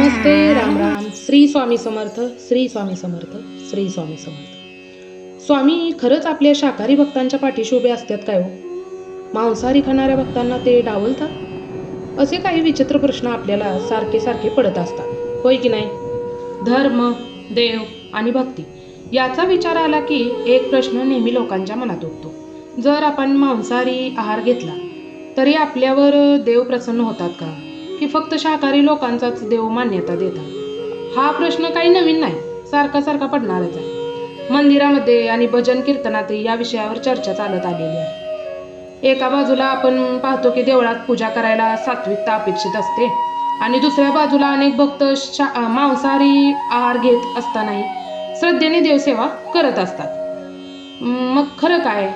नमस्ते राम राम. श्री स्वामी समर्थ श्री स्वामी समर्थ श्री स्वामी समर्थ. स्वामी खरंच आपल्या शाकाहारी भक्तांच्या पाठीशी उभे असतात काय हो? मांसाहारी खाणाऱ्या भक्तांना ते डावलतात? असे काही विचित्र प्रश्न आपल्याला सारखे सारखे पडत असतात. होय की नाही? धर्म देव आणि भक्ती याचा विचार आला की एक प्रश्न नेहमी लोकांच्या मनात उठतो. जर आपण मांसाहारी आहार घेतला तरी आपल्यावर देव प्रसन्न होतात का? की फक्त शाकाहारी लोकांचाच देव मान्यता देतात. हा प्रश्न काही नवीन नाही सारखा सारखा पडणारच आहे. मंदिरामध्ये आणि भजन कीर्तनातही या विषयावर चर्चा चालत आलेली आहे. एका बाजूला आपण पाहतो की देवळात पूजा करायला सात्विकता अपेक्षित असते आणि दुसऱ्या बाजूला अनेक भक्त शा मांसाहारी आहार घेत असतानाही श्रद्धेने देवसेवा करत असतात. मग खरं काय?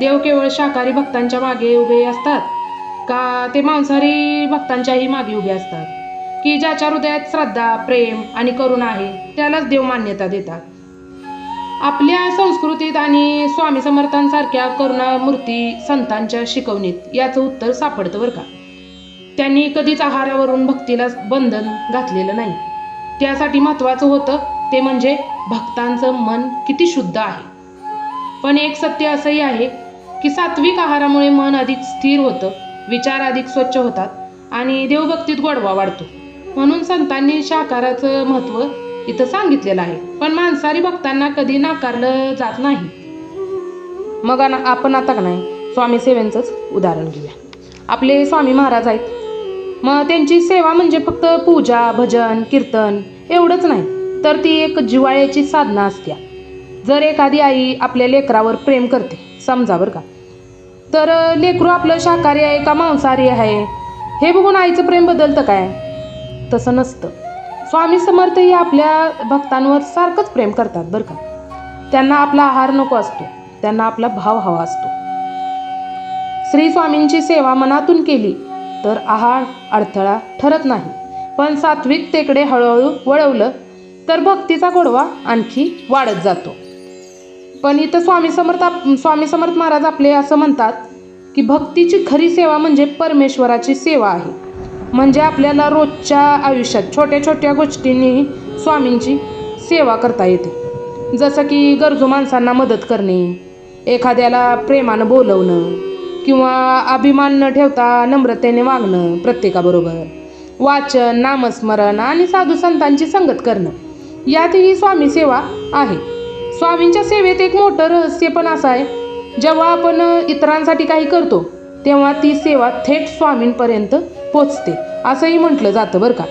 देव केवळ शाकाहारी भक्तांच्या मागे उभे असतात? का ते मांसाहारी भक्तांच्याही मागे उभे असतात. की ज्याच्या हृदयात श्रद्धा प्रेम आणि करुणा आहे त्यालाच देव मान्यता देतात. आपल्या संस्कृतीत आणि स्वामी समर्थांसारख्या करुणामूर्ती संतांच्या शिकवणीत याचं उत्तर सापडतं बरं का? त्यांनी कधीच आहारावरून भक्तीला बंधन घातलेलं नाही. त्यासाठी महत्त्वाचं होतं ते म्हणजे भक्तांचं मन किती शुद्ध आहे. पण एक सत्य असंही आहे की सात्विक आहारामुळे मन अधिक स्थिर होतं. विचार अधिक स्वच्छ होतात आणि देवभक्तीत गोडवा वाढतो. म्हणून संतांनी शाकाहाराचं महत्त्व इथं सांगितलेलं आहे. पण मांसाहारी भक्तांना कधी नाकारलं जात नाही. मग आपण आता का नाही? स्वामी सेवेंचंच उदाहरण घेऊया. आपले स्वामी महाराज आहेत. मग त्यांची सेवा म्हणजे फक्त पूजा भजन कीर्तन एवढंच नाही तर ती एक जिवाळ्याची साधना असत्या. जर एखादी आई आपल्या लेकरावर प्रेम करते समजा बरं का तर लेकरू आपलं शाकाहारी आहे का मांसाहारी आहे? हे बघून आईचं प्रेम बदलतं काय? तसं नसतं. स्वामी समर्थही आपल्या भक्तांवर सारखंच प्रेम करतात बरं का? त्यांना आपला आहार नको असतो. त्यांना आपला भाव हवा असतो. श्री स्वामींची सेवा मनातून केली तर आहार अडथळा ठरत नाही. पण सात्विकतेकडे हळूहळू वळवलं तर भक्तीचा गोडवा आणखी वाढत जातो. पण इथं स्वामी समर्थ आप- स्वामी समर्थ महाराज आपले असं म्हणतात की भक्तीची खरी सेवा म्हणजे परमेश्वराची सेवा आहे. म्हणजे आपल्याला रोजच्या आयुष्यात छोट्या छोट्या गोष्टींनी स्वामींची सेवा करता येते. जसं की गरजू माणसांना मदत करणे एखाद्याला प्रेमानं बोलवणं किंवा अभिमान न ठेवता नम्रतेने वागणं प्रत्येकाबरोबर वाचन नामस्मरण आणि साधू संतांची संगत करणं यातही स्वामी सेवा आहे. स्वामींच्या सेवेत एक मोठं रहस्य पण असं आहे. जेव्हा आपण इतरांसाठी काही करतो तेव्हा ती सेवा थेट स्वामींपर्यंत पोचते असंही म्हटलं जातं बरं का.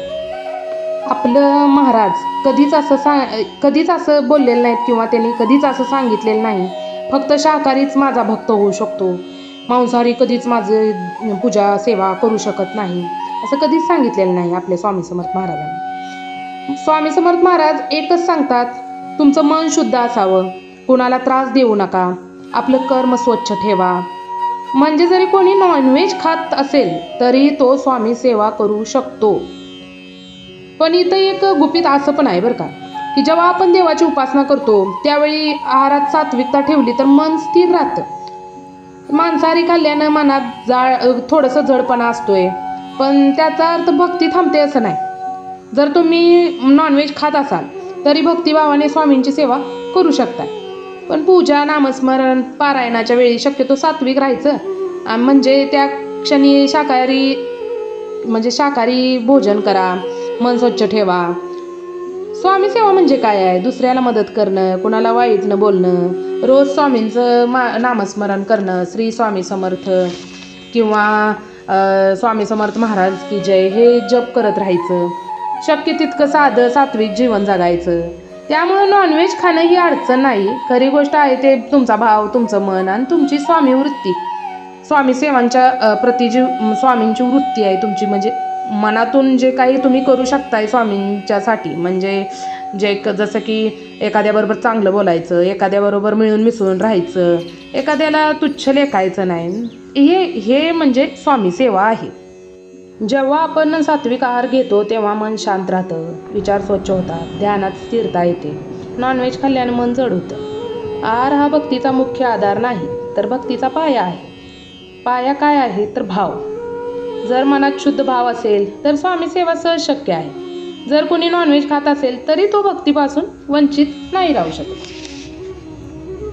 आपलं महाराज कधीच असं सा कधीच असं बोललेलं नाहीत किंवा त्यांनी कधीच असं सांगितलेलं नाही. फक्त शाकाहारीच माझा भक्त होऊ शकतो. मांसाहारी कधीच माझं पूजा सेवा करू शकत नाही. असं कधीच सांगितलेलं नाही आपल्या स्वामी समर्थ महाराजांनी. स्वामी समर्थ महाराज एकच सांगतात तुमचं मन शुद्ध असावं. कुणाला त्रास देऊ नका. आपलं कर्म स्वच्छ ठेवा. म्हणजे जरी कोणी नॉनव्हेज खात असेल तरी तो स्वामी सेवा करू शकतो. पण इथं एक गुपित असं पण आहे बरं का? की जेव्हा आपण देवाची उपासना करतो त्यावेळी आहारात सात्विकता ठेवली तर मन स्थिर राहतं. मांसाहारी खाल्ल्यानं मनात जाळ थोडंसं जडपणा असतोय. पण त्याचा अर्थ भक्ती थांबते असं नाही. जर तुम्ही नॉनव्हेज खात असाल तरी भक्तिभावाने स्वामींची सेवा करू शकता पण पूजा नामस्मरण पारायणाच्या वेळी शक्यतो सात्विक राहायचं. म्हणजे त्या क्षणी शाकाहारी म्हणजे शाकाहारी भोजन करा मन स्वच्छ ठेवा. स्वामी सेवा म्हणजे काय आहे? दुसऱ्याला मदत करणं कुणाला वाईट न बोलणं रोज स्वामींचं मा नामस्मरण करणं श्री स्वामी समर्थ किंवा स्वामी समर्थ महाराज की जय हे जप करत राहायचं. शक्य तितकं साधं सात्विक जीवन जगायचं. त्यामुळं नॉनव्हेज खाणं ही अडचण नाही. खरी गोष्ट आहे ते तुमचा भाव तुमचं मन आणि तुमची स्वामी वृत्ती. स्वामी सेवांच्या प्रति जी स्वामींची वृत्ती आहे तुमची. म्हणजे मनातून जे काही तुम्ही करू शकताय स्वामींच्यासाठी. म्हणजे जे क- जसं की एखाद्याबरोबर चांगलं बोलायचं एखाद्याबरोबर मिळून मिसळून राहायचं एखाद्याला तुच्छ लेखायचं नाही. हे हे म्हणजे स्वामी सेवा आहे. जेव्हा आपण सात्विक आहार घेतो तेव्हा मन शांत राहतं. विचार स्वच्छ होतात. ध्यानात स्थिरता येते. नॉनव्हेज खाल्ल्याने मन जड होतं आहार हा भक्तीचा मुख्य आधार नाही तर भक्तीचा पाया आहे. पाया काय आहे? तर भाव. जर मनात शुद्ध भाव असेल तर स्वामी सेवा सहज शक्य आहे. जर कोणी नॉनव्हेज खात असेल तरी तो भक्तीपासून वंचित नाही राहू शकत.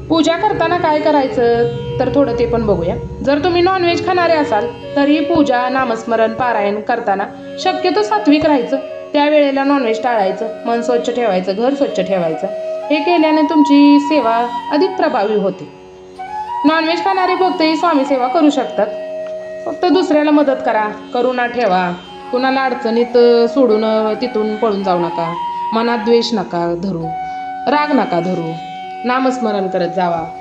पूजा करताना काय करायचं? तर थोडं ते पण बघूया. जर तुम्ही नॉनव्हेज खाणारे असाल तरी पूजा नामस्मरण पारायण करताना शक्यतो सात्विक राहायचं. त्यावेळेला नॉनव्हेज टाळायचं मन स्वच्छ ठेवायचं घर स्वच्छ ठेवायचं. हे केल्याने तुमची सेवा अधिक प्रभावी होते. नॉनव्हेज खाणारे भक्तही स्वामी सेवा करू शकतात. फक्त दुसऱ्याला मदत करा करुणा ठेवा. कुणाला अडचणीत सोडून तिथून पळून जाऊ नका. मनात द्वेष नका धरू. राग नका धरू. नामस्मरण करत जावा.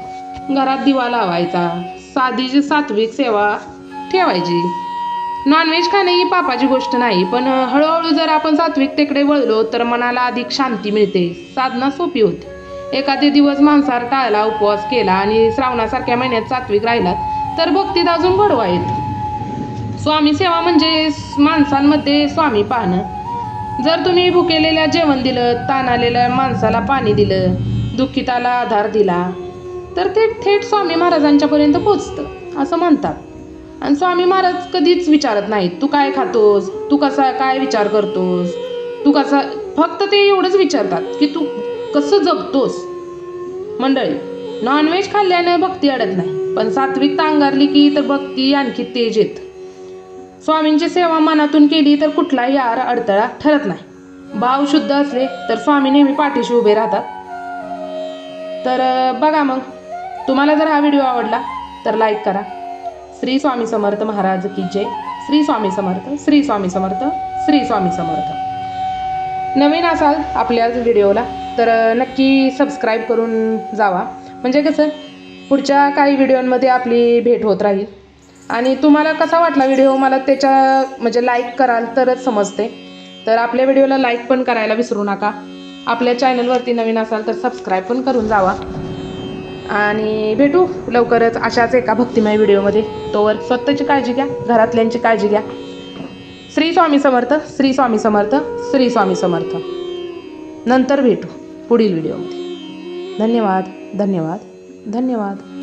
घरात दिवा लावायचा. साधी जी सात्विक सेवा ठेवायची. नॉनव्हेज खाणे ही पापाची गोष्ट नाही पण हळूहळू जर आपण सात्विकतेकडे वळलो तर मनाला अधिक शांती मिळते. साधना सोपी होते. एखादे दिवस मांसाहार टाळला उपवास केला आणि श्रावणासारख्या महिन्यात सात्विक राहिलात तर भक्तीत अजून गोडवा येतो. स्वामी सेवा म्हणजे माणसांमध्ये स्वामी पाहणं. जर तुम्ही भुकेलेल्या जेवण दिलं ताण आलेल्या माणसाला पाणी दिलं दुःखिताला आधार दिला तर ते थेट स्वामी महाराजांच्यापर्यंत पोचतं असं म्हणतात. आणि स्वामी महाराज कधीच विचारत नाहीत तू काय खातोस? तू कसा काय विचार करतोस? तू कसा? फक्त ते एवढंच विचारतात की तू कसं जगतोस? मंडळी नॉनव्हेज खाल्ल्यानं भक्ती अडत नाही पण सात्विकता अंगारली की तर भक्ती आणखी तेज येत. स्वामींची सेवा मनातून केली तर कुठलाही आर अडथळा ठरत नाही. भाव शुद्ध असले तर स्वामी नेहमी पाठीशी उभे राहतात. तर बघा मग तुम्हाला जर हा व्हिडिओ आवडला तर लाईक करा. श्री स्वामी समर्थ महाराज की जय. श्री स्वामी समर्थ श्री स्वामी समर्थ श्री स्वामी समर्थ. नवीन असाल आपल्या व्हिडिओला तर नक्की सबस्क्राईब करून जावा. म्हणजे कसं पुढच्या काही व्हिडिओंमध्ये आपली भेट होत राहील. आणि तुम्हाला कसा वाटला व्हिडिओ मला त्याच्या म्हणजे लाईक कराल तरच समजते. तर आपल्या व्हिडिओला लाईक पण करायला विसरू नका. आपल्या चॅनलवरती नवीन असाल तर सबस्क्राईब पण करून जावा. आणि भेटू लवकरच अशाच एका भक्तिमय व्हिडिओमध्ये. तोवर स्वतःची काळजी घ्या घरातल्यांची काळजी घ्या. श्री स्वामी समर्थ श्री स्वामी समर्थ श्री स्वामी समर्थ. नंतर भेटू पुढील व्हिडिओमध्ये. धन्यवाद धन्यवाद धन्यवाद.